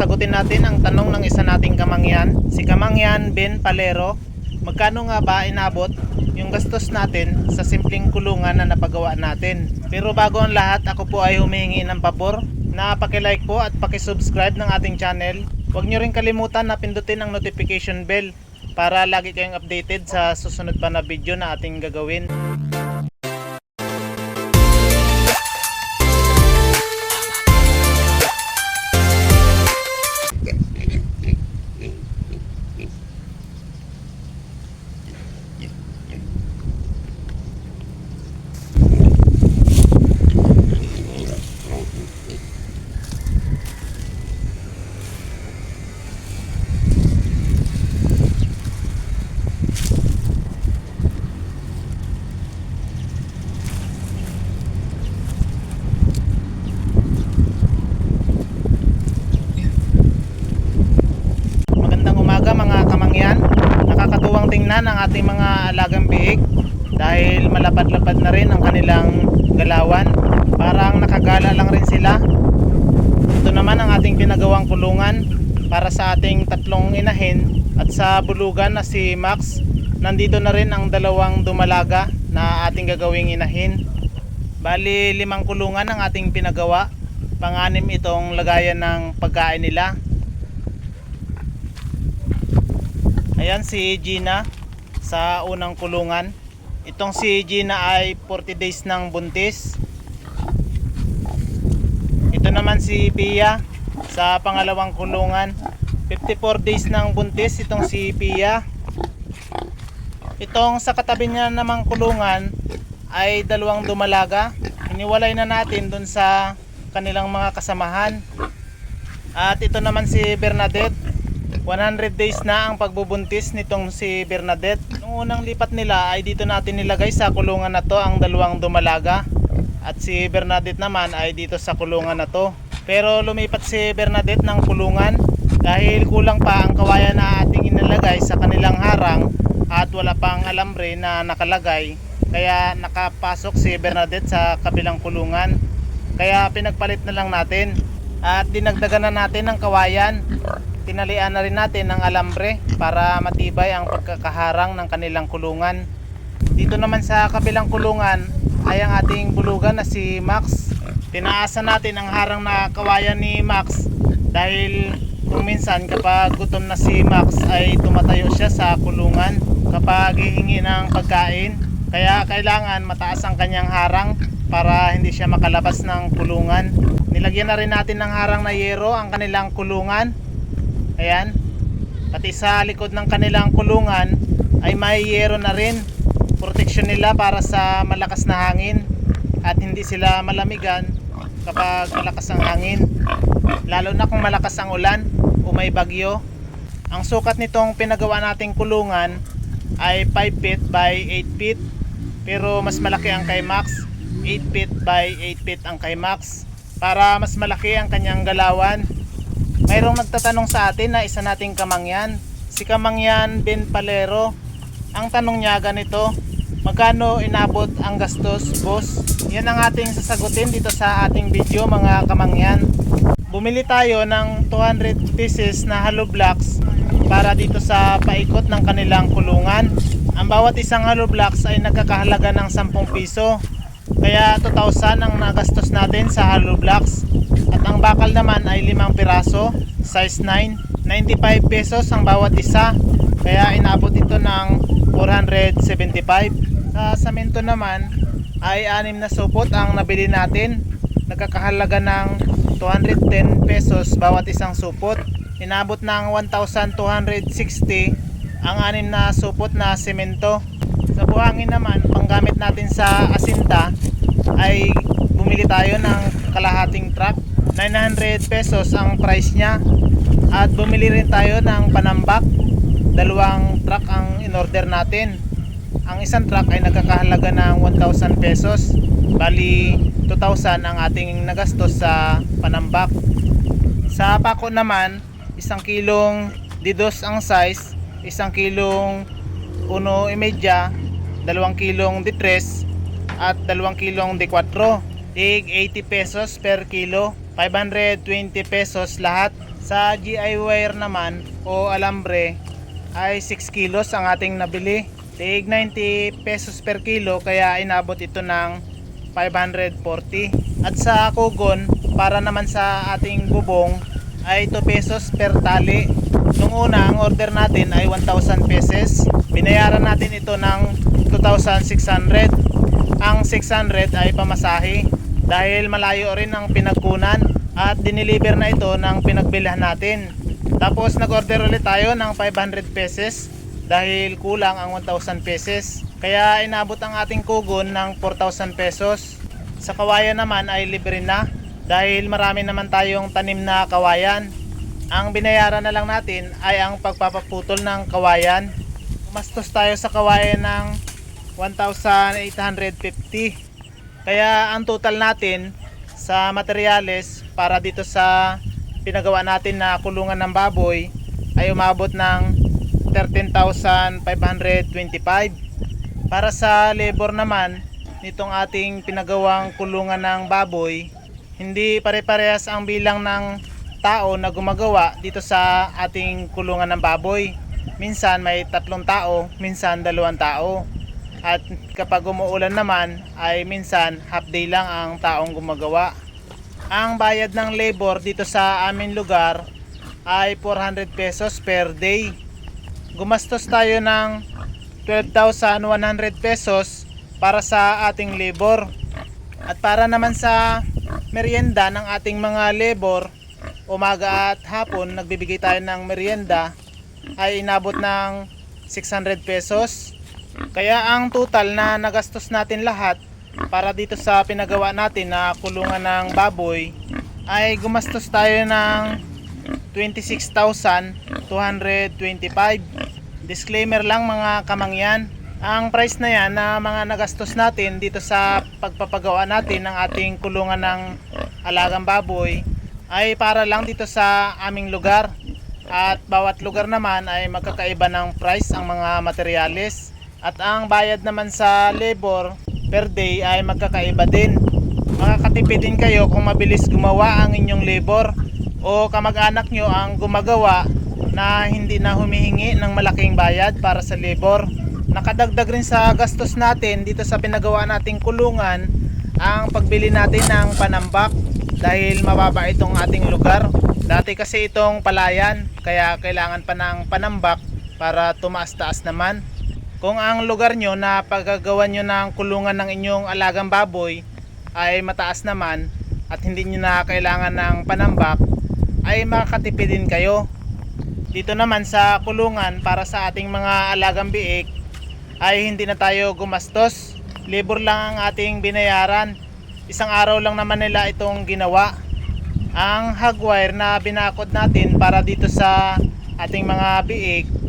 sasagutin natin ang tanong ng isa nating kamangyan, si Kamangyan Ben Palero. Magkano nga ba inabot yung gastos natin sa simpleng kulungan na napagawa natin? Pero bago ang lahat, ako po ay humihingi ng pabor na pakilike po at pakisubscribe ng ating channel. Huwag nyo rin kalimutan na pindutin ang notification bell para lagi kayong updated sa susunod pa na video na ating gagawin. Tingnan ang ating mga alagang biik dahil malapad-lapad na rin ang kanilang galawan. Parang nakagala lang rin sila. Ito naman ang ating pinagawang kulungan para sa ating tatlong inahin at sa bulugan na si Max. Nandito na rin ang dalawang dumalaga na ating gagawing inahin. Bali limang kulungan ang ating pinagawa. Panganim itong lagayan ng pagkain nila. Ayan si Gina sa unang kulungan. Itong si Gina ay 40 days ng buntis. Ito naman si Pia sa pangalawang kulungan. 54 days ng buntis itong si Pia. Itong sa katabi niya namang kulungan ay dalawang dumalaga. Iniwalay na natin dun sa kanilang mga kasamahan. At ito naman si Bernadette 100 days na ang pagbubuntis nitong si Bernadette. Nung unang lipat nila ay dito natin nilagay sa kulungan na to ang dalawang dumalaga. At si Bernadette naman ay dito sa kulungan na to. Pero lumipat si Bernadette ng kulungan dahil kulang pa ang kawayan na ating inilagay sa kanilang harang at wala pang alambre na nakalagay. Kaya nakapasok si Bernadette sa kabilang kulungan. Kaya pinagpalit na lang natin at dinagdagan na natin ng kawayan tinalian na rin natin ng alambre para matibay ang pagkakaharang ng kanilang kulungan. Dito naman sa kabilang kulungan ay ang ating bulugan na si Max. Tinaasan natin ang harang na kawayan ni Max dahil kung minsan kapag gutom na si Max ay tumatayo siya sa kulungan kapag hihingi ng pagkain. Kaya kailangan mataas ang kanyang harang para hindi siya makalabas ng kulungan. Nilagyan na rin natin ng harang na yero ang kanilang kulungan Ayan. Pati sa likod ng kanilang kulungan ay may yero na rin. Protection nila para sa malakas na hangin at hindi sila malamigan kapag malakas ang hangin. Lalo na kung malakas ang ulan o may bagyo. Ang sukat nitong pinagawa nating kulungan ay 5 feet by 8 feet. Pero mas malaki ang kay Max. 8 feet by 8 feet ang kay Max. Para mas malaki ang kanyang galawan Mayroong nagtatanong sa atin na isa nating kamangyan. Si Kamangyan Ben Palero. Ang tanong niya ganito, magkano inabot ang gastos, boss? Yan ang ating sasagutin dito sa ating video mga kamangyan. Bumili tayo ng 200 pieces na hollow blocks para dito sa paikot ng kanilang kulungan. Ang bawat isang hollow blocks ay nagkakahalaga ng 10 piso. Kaya 2,000 ang nagastos natin sa hollow blocks. At ang bakal naman ay 5 piraso, size 9. 95 pesos ang bawat isa. Kaya inabot ito ng 475. Sa samento naman ay 6 na supot ang nabili natin. Nagkakahalaga ng 210 pesos bawat isang supot. Inabot ng 1,260 ang 6 na supot na semento. Sa buhangin naman, panggamit natin sa asinta ay bumili tayo ng kalahating truck 900 pesos ang price niya. At bumili rin tayo ng panambak. Dalawang truck ang in-order natin. Ang isang truck ay nagkakahalaga ng 1,000 pesos. Bali 2,000 ang ating nagastos sa panambak. Sa pako naman isang kilong didos ang size isang kilong uno imedya dalawang kilong di tres at dalawang kilong di 4 tig 80 pesos per kilo 520 pesos lahat Sa GI wire naman o alambre ay 6 kilos ang ating nabili. Tig 90 pesos per kilo kaya inabot ito ng 540. At sa kugon para naman sa ating bubong ay 2 pesos per tali. Nung una ang order natin ay 1,000 pesos. Binayaran natin ito ng 2,600. Ang 600 ay pamasahe dahil malayo rin ang pinagkunan at diniliver na ito ng pinagbilhan natin. Tapos nag-order ulit tayo ng 500 pesos dahil kulang ang 1,000 pesos. Kaya inabot ang ating kugon ng 4,000 pesos. Sa kawayan naman ay libre na dahil marami naman tayong tanim na kawayan. Ang binayaran na lang natin ay ang pagpapaputol ng kawayan. Mastos tayo sa kawayan ng 1,850. Kaya ang total natin sa materyales para dito sa pinagawa natin na kulungan ng baboy ay umabot ng 13,525. Para sa labor naman nitong ating pinagawang kulungan ng baboy, hindi pare-parehas ang bilang ng tao na gumagawa dito sa ating kulungan ng baboy. Minsan may tatlong tao, minsan dalawang tao. At kapag umuulan naman ay minsan half day lang ang taong gumagawa. Ang bayad ng labor dito sa aming lugar ay 400 pesos per day. Gumastos tayo ng 12,100 pesos para sa ating labor. At para naman sa merienda ng ating mga labor, umaga at hapon nagbibigay tayo ng merienda ay inabot ng 600 pesos. Kaya ang total na nagastos natin lahat para dito sa pinagawa natin na kulungan ng baboy ay gumastos tayo ng 26,225. Disclaimer lang mga kamangyan, ang price na yan na mga nagastos natin dito sa pagpapagawa natin ng ating kulungan ng alagang baboy ay para lang dito sa aming lugar at bawat lugar naman ay magkakaiba ng price ang mga materyales at ang bayad naman sa labor per day ay magkakaiba din. Makakatipid din kayo kung mabilis gumawa ang inyong labor o kamag-anak nyo ang gumagawa na hindi na humihingi ng malaking bayad para sa labor. Nakadagdag rin sa gastos natin dito sa pinagawa nating kulungan ang pagbili natin ng panambak dahil mababa itong ating lugar. Dati kasi itong palayan kaya kailangan pa ng panambak para tumaas-taas naman kung ang lugar nyo na paggagawa nyo ng kulungan ng inyong alagang baboy ay mataas naman at hindi nyo na kailangan ng panambak ay makakatipid din kayo dito naman sa kulungan para sa ating mga alagang biik ay hindi na tayo gumastos. Labor lang ang ating binayaran. Isang araw lang naman nila itong ginawa. Ang hagwire na binakod natin para dito sa ating mga biik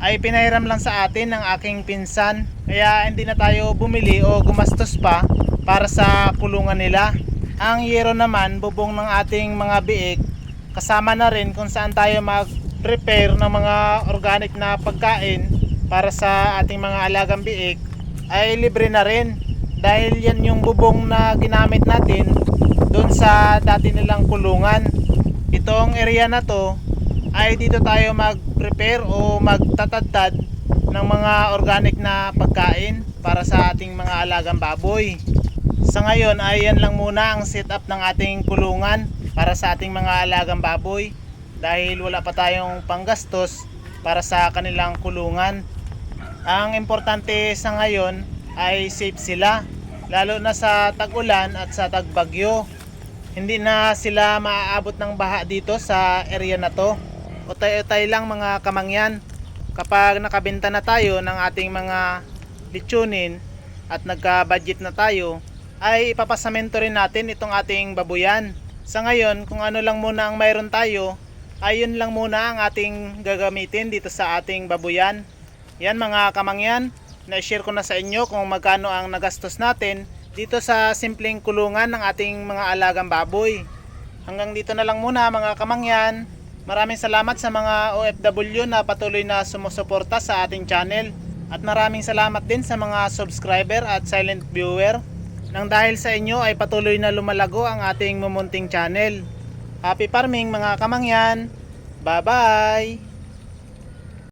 ay pinahiram lang sa atin ng aking pinsan. Kaya hindi na tayo bumili o gumastos pa para sa kulungan nila. Ang yero naman, bubong ng ating mga biik, kasama na rin kung saan tayo mag-prepare ng mga organic na pagkain para sa ating mga alagang biik ay libre na rin dahil yan yung bubong na ginamit natin doon sa dati nilang kulungan itong area na to ay dito tayo mag-prepare o magtatadtad ng mga organic na pagkain para sa ating mga alagang baboy sa ngayon ay yan lang muna ang setup ng ating kulungan para sa ating mga alagang baboy dahil wala pa tayong panggastos para sa kanilang kulungan ang importante sa ngayon ay safe sila lalo na sa tag-ulan at sa tagbagyo. Hindi na sila maaabot ng baha dito sa area na to. Utay-utay lang mga kamangyan. Kapag nakabenta na tayo ng ating mga litsunin at nagka-budget na tayo, ay ipapasamento rin natin itong ating babuyan. Sa ngayon, kung ano lang muna ang mayroon tayo, ayun lang muna ang ating gagamitin dito sa ating babuyan. Yan mga kamangyan, na-share ko na sa inyo kung magkano ang nagastos natin dito sa simpleng kulungan ng ating mga alagang baboy. Hanggang dito na lang muna mga kamangyan. Maraming salamat sa mga OFW na patuloy na sumusuporta sa ating channel. At maraming salamat din sa mga subscriber at silent viewer. Nang dahil sa inyo ay patuloy na lumalago ang ating mumunting channel. Happy farming mga kamangyan. Bye-bye.